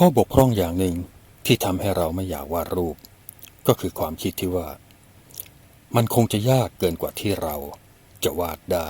ข้อบกพร่องอย่างหนึ่งที่ทำให้เราไม่อยากวาดรูป ก็คือความคิดที่ว่า มันคงจะยากเกินกว่าที่เราจะวาดได้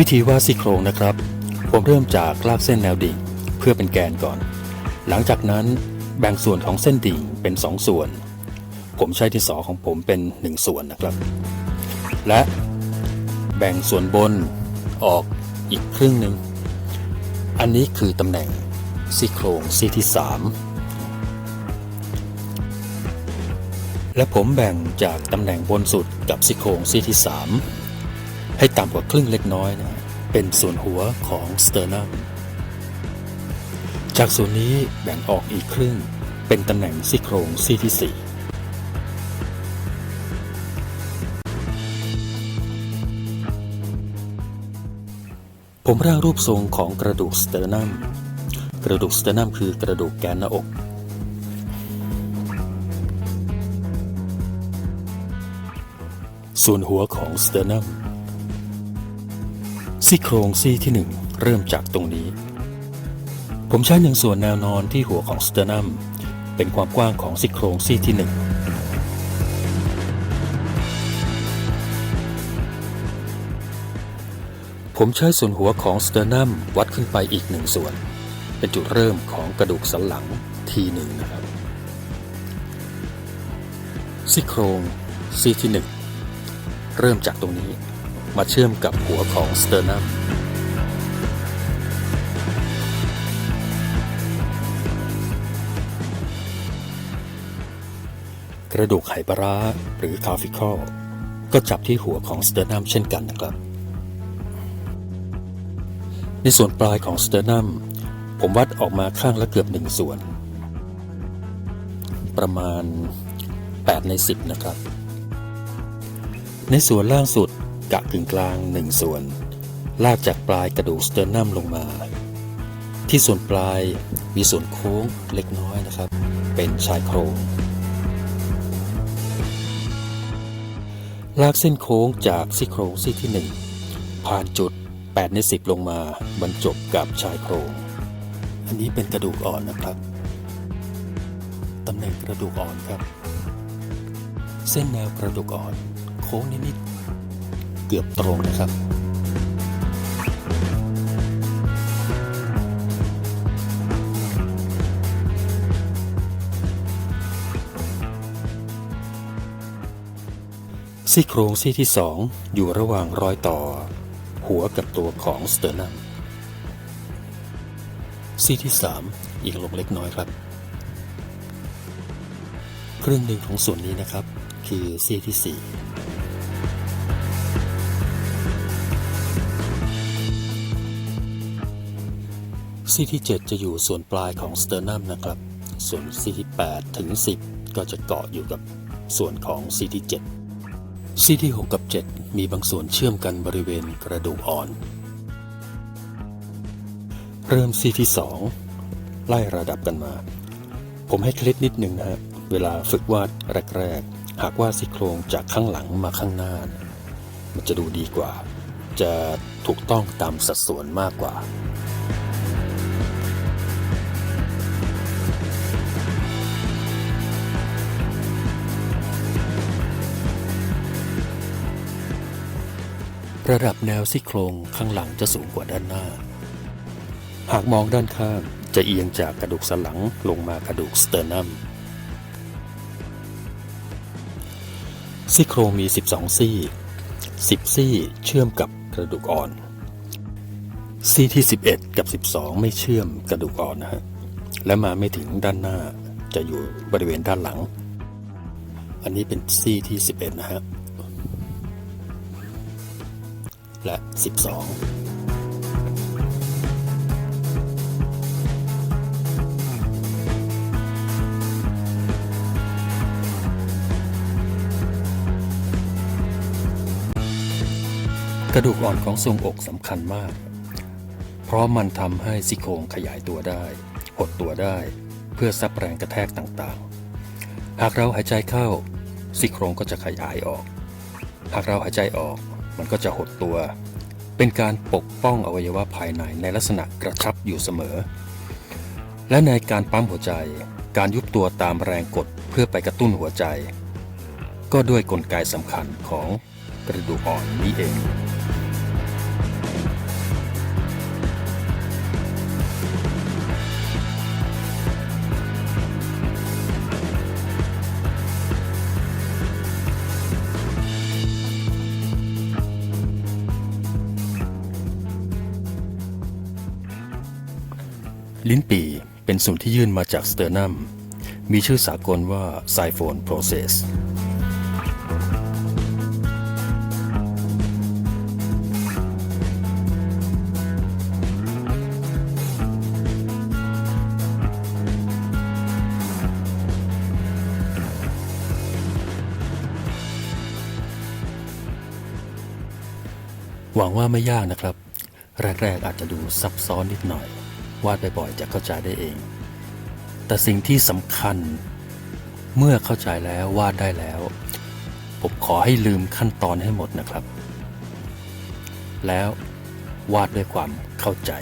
วิธีวาดซี่โครงนะครับ ผมเริ่มจากลากเส้นแนวดิ่งเพื่อเป็นแกนก่อน หลังจากนั้นแบ่งส่วนของเส้นดิ่งเป็น2ส่วน ผมใช้ที่สอของผมเป็น 1 ส่วนนะครับ และแบ่งส่วนบนออกอีกครึ่งหนึ่ง อันนี้คือตำแหน่งซี่โครงซี่ที่ 3 และผมแบ่งจากตำแหน่งบนสุดกับซี่โครงซี่ที่ 3 ให้ต่ำกว่าครึ่งเล็กน้อยนะเป็นส่วนหัวของสเตอร์นัมจากส่วนนี้แบ่งออกอีกครึ่ง เป็นตำแหน่งซี่โครงซี่ที่ 4ผมร่างรูปทรงของกระดูกสเตอร์นัม กระดูกสเตอร์นัมคือกระดูกแกนหน้าอก ส่วนหัวของสเตอร์นัม ซี่โครงซี่ที่หนึ่งเริ่มจากตรงนี้ ผมใช้หนึ่งส่วนแนวนอนที่หัวของสเตอร์นัมเป็นความกว้างของซี่โครงซี่ที่หนึ่งผมใช้ส่วนหัวของสเตอร์นัมวัดขึ้นไปอีกหนึ่งส่วน เป็นจุดเริ่มของกระดูกสันหลังทีหนึ่งนะครับซี่โครงซี่ที่หนึ่งเริ่มจากตรงนี้ มาเชื่อมกับหัวของสเตอร์นัมกระดูกไหปลาร้าหรือคาฟิคอลก็จับที่หัวของสเตอร์นัมเช่นกันนะครับ ในส่วนปลายของสเตอร์นัมผมวัดออกมาข้างละเกือบหนึ่งส่วน ประมาณ 8 ใน 10 นะครับ ในส่วนล่างสุด กะกึ่งกลางหนึ่งส่วน ลากจากปลายกระดูกสเตอร์นัมลงมา ที่ส่วนปลายมีส่วนโค้งเล็กน้อยนะครับ เป็นชายโครงลากเส้นโค้งจากซี่โครงซี่ที่หนึ่งผ่านจุด8ใน10 ลงมาบรรจบกับชายโครง อันนี้เป็นกระดูกอ่อนนะครับตำแหน่งกระดูกอ่อนครับ เส้นแนวกระดูกอ่อน โค้งนิดๆ เกือบตรงนะครับซี่โครงซี่ที่สองอยู่ระหว่างรอยต่อ หัวกับตัวของสเตอร์นัมซี่ที่สามอีกลงเล็กน้อยครับครึ่งหนึ่งของส่วนนี้นะครับ คือซี่ที่สี่ ซี่ที่ 7 จะอยู่ส่วนปลายของสเตอร์นัมนะครับ ส่วนซี่ที่ 8 ถึง 10 ก็จะเกาะอยู่กับส่วนของซี่ที่ 7 ซี่ที่ 6 กับ 7 มีบางส่วนเชื่อมกันบริเวณกระดูกอ่อน เริ่มซี่ที่ 2 ไล่ระดับกันมา ผมให้เคล็ดนิดหนึ่งนะฮะ เวลาฝึกวาดแรก ๆ หากวาดซี่โครงจากข้างหลังมาข้างหน้า มันจะดูดีกว่า จะถูกต้องตามสัดส่วนมากกว่า ระดับแนวซี่โครงข้างหลังจะสูงกว่าด้านหน้า หากมองด้านข้างจะเอียงจากกระดูกสันหลังลงมากระดูกสเตอร์นัมซี่โครงมี 12 ซี่ 10 ซี่เชื่อมกับกระดูกอ่อน ซี่ที่ 11 กับ 12 ไม่เชื่อมกระดูกอ่อนนะฮะ และมาไม่ถึงด้านหน้าจะอยู่บริเวณด้านหลัง อันนี้เป็นซี่ที่ 11 นะฮะ และ 12ระดูกอ่อนของทรงอกสำคัญมาก เพราะมันทำให้ซี่โครงขยายตัวได้ หดตัวได้ เพื่อซับแรงกระแทกต่างๆ หากเราหายใจเข้าซี่โครงก็จะขยายออก หากเราหายใจออก มันก็จะหดตัว เป็นการปกป้องอวัยวะภายในในลักษณะกระชับอยู่เสมอ และในการปั๊มหัวใจ การยุบตัวตามแรงกดเพื่อไปกระตุ้นหัวใจ ก็ด้วยกลไกสำคัญของกระดูกอ่อนนี้เอง ลิ้นปี่เป็นส่วนที่ยื่นมาจากสเตอร์นัม มีชื่อสากลว่าไซโฟนโปรเซสหวังว่าไม่ยากนะครับ แรก ๆ อาจจะดูซับซ้อนนิดหน่อย วาดบ่อยๆจะเข้าใจได้เอง แต่สิ่งที่สำคัญเมื่อเข้าใจแล้ววาดได้แล้ว ผมขอให้ลืมขั้นตอนให้หมดนะครับ แล้ววาดด้วยความเข้าใจ